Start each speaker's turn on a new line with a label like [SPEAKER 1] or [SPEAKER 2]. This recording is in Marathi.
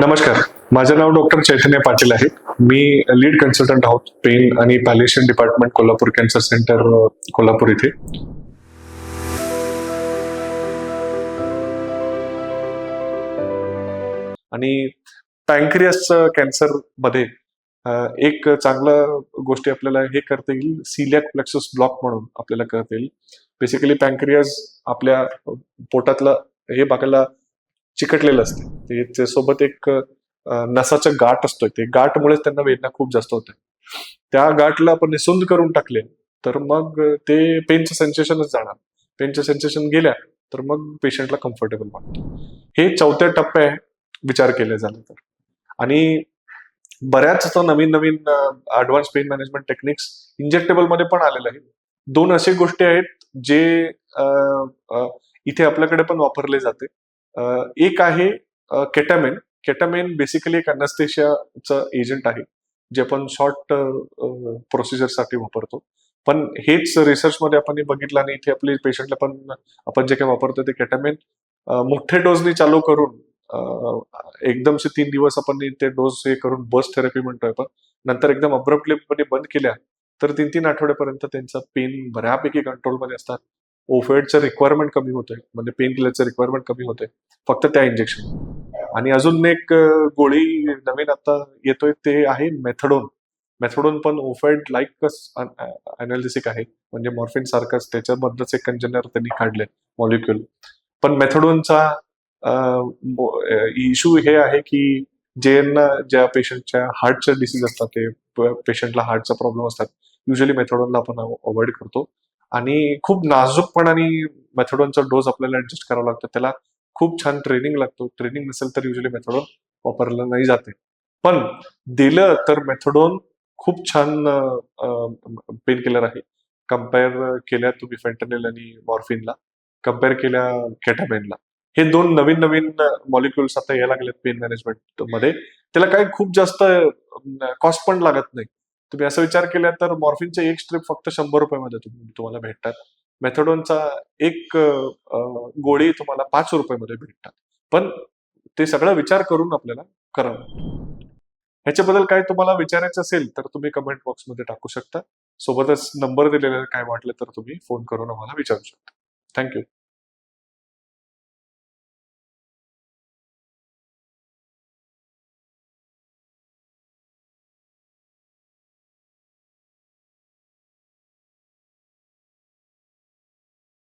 [SPEAKER 1] नमस्कार. माझं नाव डॉक्टर चैतन्य पाटील आहे. मी लीड कन्सल्टंट आहोत पेन आणि palliation department Kolhapur cancer centre Kolhapur इथे. आणि पँक्रियासचं कॅन्सरमध्ये एक चांगलं गोष्टी आपल्याला हे करता येईल सिलियाक प्लेक्सस ब्लॉक म्हणून आपल्याला करता येईल. बेसिकली पँक्रियास आपल्या पोटातलं हे बाकायला चिकटलेलं असते. ते त्यासोबत एक नसाचा गाठ असतोय ते गाठमुळेच त्यांना वेदना खूप जास्त होते त्या गाठला आपण निसुंद करून टाकले तर मग ते पेनचं सेन्सेशनच जाणार. पेनचं सेन्सेशन गेल्या तर मग पेशंटला कम्फर्टेबल वाटतं. हे चौथ्या टप्प्या विचार केले झाले तर. आणि बऱ्याच नवीन नवीन ऍडव्हान्स पेन मॅनेजमेंट टेक्निक्स इंजेक्टेबलमध्ये पण आलेले आहेत दोन असे गोष्टी आहेत जे इथे आपल्याकडे पण वापरले जाते. एक आहे केटामेन केटामेन बेसिकली एक अनस्थेशियाचं एजंट आहे जे आपण शॉर्ट प्रोसिजरसाठी वापरतो. पण हेच रिसर्चमध्ये आपण बघितलं आणि इथे आपले पेशंटला पण आपण जे काही वापरतो ते केटामेन मोठे डोसनी चालू करून एकदमसे तीन दिवस आपण ते डोस हे करून बस थेरपी म्हणतोय पण नंतर एकदम अब्रप्टली बंद केल्या तर तीन तीन आठवड्यापर्यंत त्यांचा पेन बऱ्यापैकी कंट्रोलमध्ये असतात. ओफेडचं रिक्वायरमेंट कमी होते म्हणजे पेन किलरचं रिक्वायरमेंट कमी होते फक्त त्या इंजेक्शन आणि अजून एक गोळी नवीन आता येतोय ते आहे मेथडोन मेथडोन पण ओफेड लाईकच अनालिसिक आहे. म्हणजे मॉर्फिन सारखंच त्याच्यामधलंच एक कंजनर त्यांनी काढले मॉलिक्युल पण मेथडोनचा इश्यू हे आहे की ज्यांना ज्या पेशंटच्या हार्टच्या डिसीज असतात ते पेशंटला हार्टचा प्रॉब्लेम असतात युजली मेथडोनला आपण अवॉइड करतो. आणि खूप नाजूकपणाने मेथडोनचा डोस आपल्याला ऍडजस्ट करावा लागतो. त्याला खूप छान ट्रेनिंग लागतो. ट्रेनिंग नसेल तर युजली मेथडोन वापरलं नाही जाते. पण दिलं तर मेथडोन खूप छान पेन किलर आहे. कंपेअर केल्या तुम्ही फेंटनेल आणि मॉर्फिनला कंपेअर केल्या केटामेनला हे दोन नवीन नवीन मॉलिक्युल्स आता यायला लागलेत पेन मॅनेजमेंटमध्ये. त्याला काही खूप जास्त कॉस्ट पण लागत नाही. तुम्ही असा विचार केला तर मॉर्फिनचे एक स्ट्रिप फक्त शंभर रुपयामध्ये तुम्हाला भेटतात. मेथडोनचा एक गोळी तुम्हाला पाच रुपयामध्ये भेटतात. पण ते सगळं विचार करून आपल्याला करावं ह्याच्याबद्दल काय तुम्हाला विचारायचं असेल तर तुम्ही कमेंट बॉक्समध्ये टाकू शकता. सोबतच नंबर दिलेला काय वाटलं तर तुम्ही फोन करून आम्हाला विचारू शकता. थँक्यू